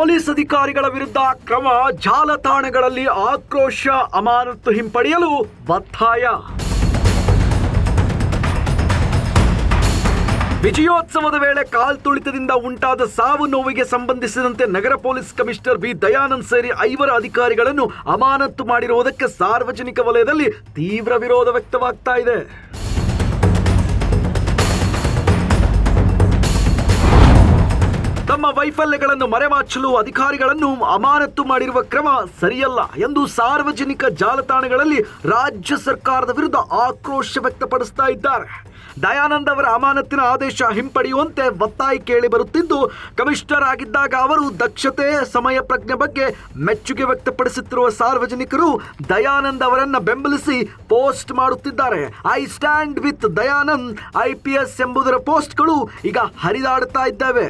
Police ಅಧಿಕಾರಿಗಳ ವಿರುದ್ಧ ಕ್ರಮ ಜಾಲತಾಣಗಳಲ್ಲಿ ಆಕ್ರೋಶ ಅಮಾನತು ಹಿಂಪಡೆಯಲು ಒತ್ತಾಯ. ವಿಜಯೋತ್ಸವದ ವೇಳೆ ಕಾಲ್ತುಳಿತದಿಂದ ಉಂಟಾದ ಸಾವು ನೋವಿಗೆ ಸಂಬಂಧಿಸಿದಂತೆ ನಗರ ಪೊಲೀಸ್ ಕಮಿಷನರ್ ಬಿ ದಯಾನಂದ್ ಸೇರಿ ಐವರ ಅಧಿಕಾರಿಗಳನ್ನು ಅಮಾನತು ಮಾಡಿರುವುದಕ್ಕೆ ಸಾರ್ವಜನಿಕ ವಲಯದಲ್ಲಿ ತೀವ್ರ ವಿರೋಧ ವ್ಯಕ್ತವಾಗ್ತಾ ಇದೆ. ತಮ್ಮ ವೈಫಲ್ಯಗಳನ್ನು ಮರೆಮಾಚಲು ಅಧಿಕಾರಿಗಳನ್ನು ಅಮಾನತ್ತು ಮಾಡಿರುವ ಕ್ರಮ ಸರಿಯಲ್ಲ ಎಂದು ಸಾರ್ವಜನಿಕ ಜಾಲತಾಣಗಳಲ್ಲಿ ರಾಜ್ಯ ಸರ್ಕಾರದ ವಿರುದ್ಧ ಆಕ್ರೋಶ ವ್ಯಕ್ತಪಡಿಸ್ತಾ ಇದ್ದಾರೆ. ದಯಾನಂದ್ ಅವರ ಅಮಾನತ್ತಿನ ಆದೇಶ ಹಿಂಪಡೆಯುವಂತೆ ಒತ್ತಾಯ ಕೇಳಿ ಬರುತ್ತಿದ್ದು, ಕಮಿಷನರ್ ಆಗಿದ್ದಾಗ ಅವರು ದಕ್ಷತೆ, ಸಮಯ ಪ್ರಜ್ಞೆ ಬಗ್ಗೆ ಮೆಚ್ಚುಗೆ ವ್ಯಕ್ತಪಡಿಸುತ್ತಿರುವ ಸಾರ್ವಜನಿಕರು ದಯಾನಂದ್ ಅವರನ್ನ ಬೆಂಬಲಿಸಿ ಪೋಸ್ಟ್ ಮಾಡುತ್ತಿದ್ದಾರೆ. I stand with Dayanand, I P S ಎಂಬುದರ ಪೋಸ್ಟ್ಗಳು ಈಗ ಹರಿದಾಡುತ್ತಾ ಇದ್ದಾವೆ.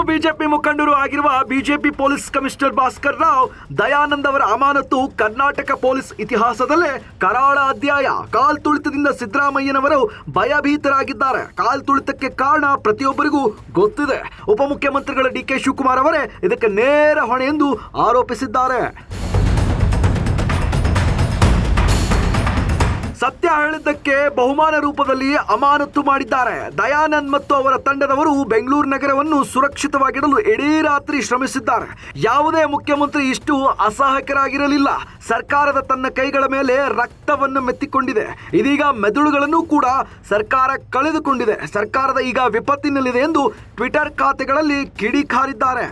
ಇನ್ನು ಬಿಜೆಪಿ ಮುಖಂಡರು ಆಗಿರುವ BJP police commissioner Bhaskar Rao, Dayanand ಅವರ ಅಮಾನತು ಕರ್ನಾಟಕ ಪೊಲೀಸ್ ಇತಿಹಾಸದಲ್ಲೇ ಕರಾಳ ಅಧ್ಯಾಯ. ಕಾಲ್ ತುಳಿತದಿಂದ ಸಿದ್ದರಾಮಯ್ಯನವರು ಭಯಭೀತರಾಗಿದ್ದಾರೆ. ಕಾಲ್ ತುಳಿತಕ್ಕೆ ಕಾರಣ ಪ್ರತಿಯೊಬ್ಬರಿಗೂ ಗೊತ್ತಿದೆ. ಉಪಮುಖ್ಯಮಂತ್ರಿಗಳ ಡಿ ಕೆ ಶಿವಕುಮಾರ್ ಅವರೇ ಇದಕ್ಕೆ ನೇರ ಹೊಣೆ ಎಂದು ಆರೋಪಿಸಿದ್ದಾರೆ. ಸತ್ಯ ಹೇಳಿದ್ದಕ್ಕೆ ಬಹುಮಾನ ರೂಪದಲ್ಲಿ ಅಮಾನತು ಮಾಡಿದ್ದಾರೆ. ದಯಾನಂದ್ ಮತ್ತು ಅವರ ತಂಡದವರು ಬೆಂಗಳೂರು ನಗರವನ್ನು ಸುರಕ್ಷಿತವಾಗಿಡಲು ಇಡೀ ರಾತ್ರಿ ಶ್ರಮಿಸಿದ್ದಾರೆ. ಯಾವುದೇ ಮುಖ್ಯಮಂತ್ರಿ ಇಷ್ಟು ಅಸಹಾಯಕರಾಗಿರಲಿಲ್ಲ. ಸರ್ಕಾರದ ತನ್ನ ಕೈಗಳ ಮೇಲೆ ರಕ್ತವನ್ನು ಮೆತ್ತಿಕೊಂಡಿದೆ. ಇದೀಗ ಮೆದುಳುಗಳನ್ನು ಕೂಡ ಸರ್ಕಾರ ಕಳೆದುಕೊಂಡಿದೆ. ಸರ್ಕಾರದ ಈಗ ವಿಪತ್ತಿನಲ್ಲಿದೆ ಎಂದು ಟ್ವಿಟರ್ ಖಾತೆಗಳಲ್ಲಿ ಕಿಡಿಕಾರಿದ್ದಾರೆ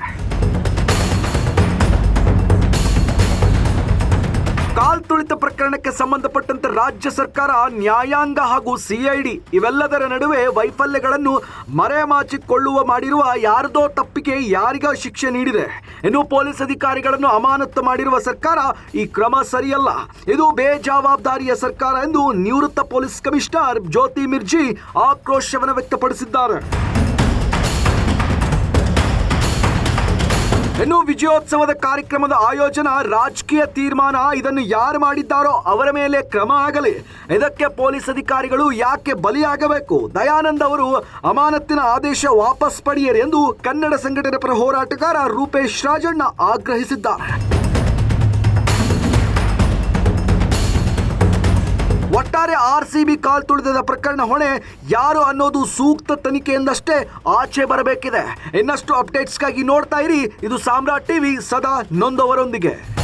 ಕಾಲ್ತುಳಿತ ಪ್ರಕರಣಕ್ಕೆ ಸಂಬಂಧಪಟ್ಟಂತೆ ರಾಜ್ಯ ಸರ್ಕಾರ, ನ್ಯಾಯಾಂಗ ಹಾಗೂ ಸಿಐಡಿ ಇವೆಲ್ಲದರ ನಡುವೆ ವೈಫಲ್ಯಗಳನ್ನು ಮರೆಮಾಚಿಕೊಳ್ಳುವ ಮಾಡಿರುವ ಯಾರದೋ ತಪ್ಪಿಗೆ ಯಾರಿಗ ಶಿಕ್ಷೆ ನೀಡಿದೆ. ಇನ್ನು ಪೊಲೀಸ್ ಅಧಿಕಾರಿಗಳನ್ನು ಅಮಾನತು ಮಾಡಿರುವ ಸರ್ಕಾರ ಈ ಕ್ರಮ ಸರಿಯಲ್ಲ. ಇದು ಬೇಜವಾಬ್ದಾರಿಯ ಸರ್ಕಾರ ಎಂದು ನಿವೃತ್ತ ಪೊಲೀಸ್ ಕಮಿಷನರ್ ಜ್ಯೋತಿ ಮಿರ್ಜಿ ಆಕ್ರೋಶವನ್ನು ವ್ಯಕ್ತಪಡಿಸಿದ್ದಾರೆ. ಇನ್ನು ವಿಜಯೋತ್ಸವದ ಕಾರ್ಯಕ್ರಮದ ಆಯೋಜನ ರಾಜಕೀಯ ತೀರ್ಮಾನ ಇದನ್ನು ಯಾರು ಮಾಡಿದ್ದಾರೋ ಅವರ ಮೇಲೆ ಕ್ರಮ ಆಗಲಿ. ಇದಕ್ಕೆ ಪೊಲೀಸ್ ಅಧಿಕಾರಿಗಳು ಯಾಕೆ ಬಲಿಯಾಗಬೇಕು? ದಯಾನಂದ್ ಅವರು ಅಮಾನತ್ತಿನ ಆದೇಶ ವಾಪಸ್ ಪಡೆಯರು ಎಂದು ಕನ್ನಡ ಸಂಘಟನೆ ಪರ ಹೋರಾಟಗಾರ ರೂಪೇಶ್ ರಾಜಣ್ಣ ಆಗ್ರಹಿಸಿದ್ದಾರೆ. ಒಟ್ಟಾರೆ ಆರ್ ಸಿ ಬಿ ಕಾಲ್ ತುಳಿದ ಪ್ರಕರಣ ಹೊಣೆ ಯಾರು ಅನ್ನೋದು ಸೂಕ್ತ ತನಿಖೆಯಿಂದಷ್ಟೇ ಆಚೆ ಬರಬೇಕಿದೆ. ಇನ್ನಷ್ಟು ಅಪ್ಡೇಟ್ಸ್ಗಾಗಿ ನೋಡ್ತಾ ಇರಿ. ಇದು ಸಾಮ್ರಾಟ್ ಟಿವಿ, ಸದಾ ನೊಂದವರೊಂದಿಗೆ.